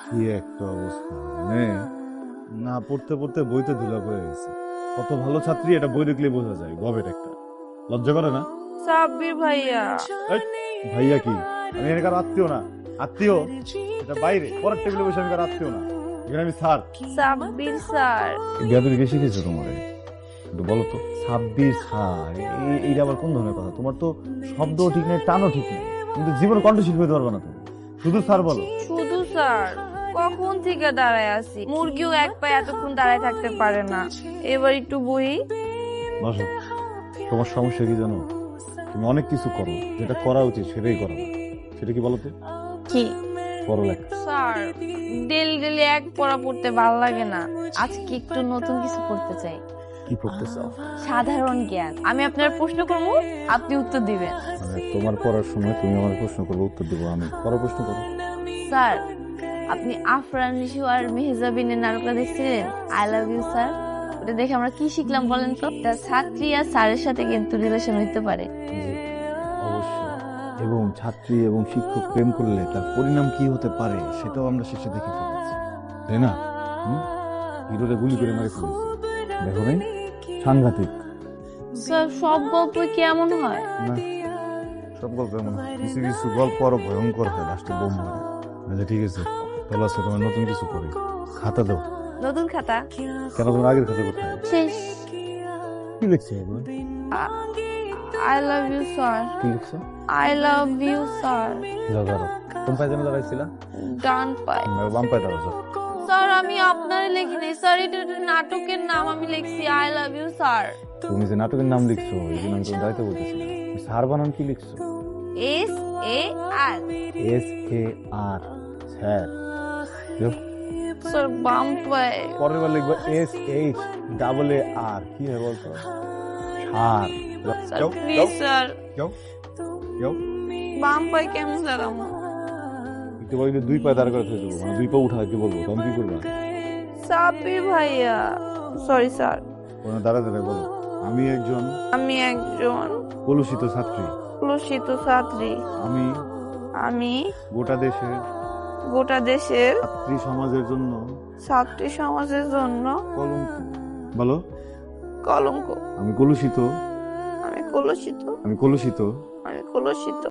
কি একটা অবস্থা মানে না পড়তে পড়তে বইতে ধুলা হয়ে গেছে। কত ভালো ছাত্রী এটা বই দেখলে বোঝা যায় গবেট একটা। লজ্জা করে না? সাব্বির ভাইয়া। ভাইয়া কি? আমি এখানকার আত্মীয় না। আত্মীয়? এটা বাইরে পরের টেবিলে বসে আমি কার আত্মীয় না। এখানে আমি স্যার। সাব্বির স্যার। বিয়াদুরি কে শিখেছো তোমার। একটু বলো তো ছাব্বিশ স্যার এইটা আবার কোন ধরনের কথা? তোমার তো শব্দও ঠিক নেই টানও ঠিক নেই। কিন্তু জীবন কণ্ঠশিল্পী পারবে না তুমি। শুধু স্যার বলো। স্যার কখন থেকে দাঁড়ায় আছি? মুরগিও এক পায়ে এতক্ষণ দাঁড়ায় থাকতে পারে না। এবার একটু বই বসো। তোমার সমস্যা কি জানো? তুমি অনেক কিছু করো। যেটা করা উচিত সেটাই করো। না। সেটা কি বলো তো কি পড়ালেখা স্যার ডেলি ডেলি এক পড়া পড়তে ভালো লাগে না। আজকে একটু নতুন কিছু পড়তে চাই। কি পড়তে চাও? সাধারণ জ্ঞান। আমি আপনার প্রশ্ন করব আপনি উত্তর দিবেন। মানে তোমার পড়ার সময় তুমি আমার প্রশ্ন করবে উত্তর দেবো আমি। পড়া প্রশ্ন করো। স্যার আপনি আফরান নিশু আর মেহজাবিনের নাটকটা দেখছিলেন? আই লাভ ইউ স্যার ওটা দেখে আমরা কি শিখলাম বলেন তো? তা ছাত্রী আর স্যারের সাথে কিন্তু রিলেশন হইতে পারে। এবং ছাত্রী এবং শিক্ষক প্রেম করলে তার পরিণাম কি হতে পারে সেটাও আমরা শেষে দেখে ফেলেছি। তাই না? হিরোরে গুলি করে মেরে ফেলেছি। দেখো নাই সাংঘাতিক। স্যার সব গল্প কি এমন হয়? না সব গল্প এমন। কিছু কিছু গল্প আরও ভয়ঙ্কর হয় লাস্টে বোম মারে। আচ্ছা ঠিক আছে। তাহলে আজকে তোমার নতুন কিছু করি। খাতা দাও। নতুন খাতা? কেন তোমার আগের খাতা কোথায়? শেষ। কি লিখছে এগুলো? আই লাভ ইউ স্যার কি লিখছে? আই লাভ ইউ স্যার যাও দাঁড়াও। কোন পায়ে যেন দাঁড়াইছিলা? ডান পাই বাম পায়ে দাঁড়াও স্যার আমি আপনার লিখিনি। স্যার এটা নাটকের নাম আমি লিখছি। আই লাভ ইউ স্যার তুমি যে নাটকের নাম লিখছো এই জন্য আমি তোমার দাঁড়াইতে বলতেছি স্যার বানান কি লিখছো? S A R S K R sir. Sir বাম পায়ে। পরের বার লিখব S H double A R কি হয় বলতো? সার স্যার প্লিজ স্যার যাও, যাও। বাম পায়ে কেমন দাঁড়াবো? একটু বলি দুই পায়ে দাঁড় করে দেবো মানে দুই পা উঠা কি বলব? তখন কি করবা সাব্বির ভাইয়া। সরি স্যার ওখানে দাঁড়া দাঁড়ায় বলো। আমি একজন আমি একজন কলুষিত ছাত্রী। কলুষিত ছাত্রী। আমি আমি গোটা দেশের গোটা দেশের ছাত্রী সমাজের জন্য। ছাত্রী সমাজের জন্য কলঙ্ক। বলো। কলঙ্ক। আমি কলুষিত। আমি কলুষিত। আমি কলুষিত। আমি কলুষিত।